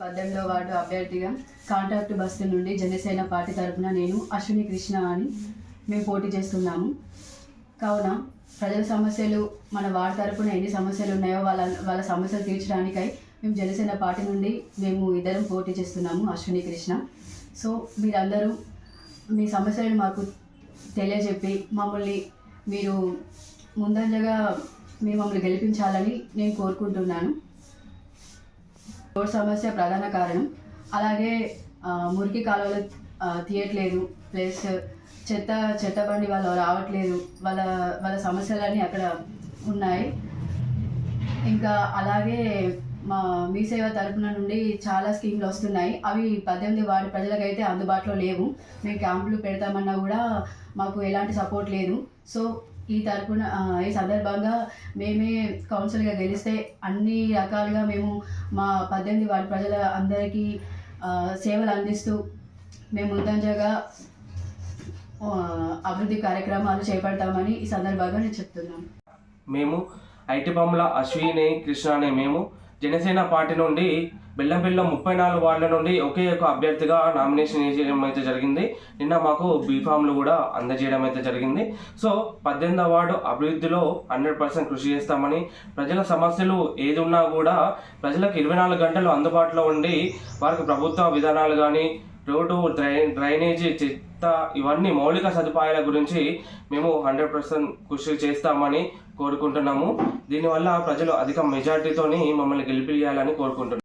పద్దెనిమిదో వార్డు అభ్యర్థిగా contract bus నుండి జనసేన పార్టీ తరపున నేను అశ్విని కృష్ణ అని మేము పోటీ చేస్తున్నాము. కావున ప్రజల సమస్యలు మన వార్డు తరపున ఎన్ని సమస్యలు ఉన్నాయో వాళ్ళ వాళ్ళ సమస్యలు తీర్చడానికై మేము జనసేన పార్టీ నుండి మేము ఇద్దరం పోటీ చేస్తున్నాము అశ్విని కృష్ణ. సో మీరందరూ మీ సమస్యలను మాకు తెలియజెప్పి మమ్మల్ని మీరు ముందంజగా మీరు మమ్మల్ని గెలిపించాలని నేను కోరుకుంటున్నాను. రోడ్ సమస్య ప్రధాన కారణం. అలాగే మురికి కాలువలు తీయట్లేదు. ప్లస్ చెత్త చెత్త బండి వాళ్ళు రావట్లేదు. వాళ్ళ వాళ్ళ సమస్యలన్నీ అక్కడ ఉన్నాయి. ఇంకా అలాగే మా మీ సేవ తరపున నుండి చాలా స్కీమ్లు వస్తున్నాయి. అవి పద్దెనిమిది వార్డు ప్రజలకైతే అందుబాటులో లేవు. మేము క్యాంపులు పెడతామన్నా కూడా మాకు ఎలాంటి సపోర్ట్ లేదు. సో ఈ తరపున ఈ సందర్భంగా మేమే కౌన్సిల్గా గెలిస్తే అన్ని రకాలుగా మేము మా పద్దెనిమిది వార్డు ప్రజల అందరికీ సేవలు అందిస్తూ మేము ముందంజగా అభివృద్ధి కార్యక్రమాలు చేపడతామని ఈ సందర్భంగా నేను చెప్తున్నాను. మేము ఐటీ బొమ్మల అశ్విని కృష్ణ అనే మేము జనసేన పార్టీ నుండి బెల్లంపల్లిలో ముప్పై నాలుగు వార్డుల నుండి ఒకే ఒక అభ్యర్థిగా నామినేషన్ వేయడం అయితే జరిగింది. నిన్న మాకు బీఫామ్లు కూడా అందజేయడం అయితే జరిగింది. సో పద్దెనిమిదవ వార్డు అభివృద్ధిలో హండ్రెడ్ పర్సెంట్ కృషి చేస్తామని ప్రజల సమస్యలు ఏది ఉన్నా కూడా ప్రజలకు ఇరవై నాలుగు గంటలు అందుబాటులో ఉండి వారికి ప్రభుత్వ విధానాలు కానీ రోడ్డు డ్రై డ్రైనేజీ చెత్త ఇవన్నీ మౌలిక సదుపాయాల గురించి మేము హండ్రెడ్ పర్సెంట్ కృషి చేస్తామని కోరుకుంటున్నాము. దీనివల్ల ప్రజలు అధిక మెజార్టీతోని మమ్మల్ని గెలిపియాలని కోరుకుంటున్నాము.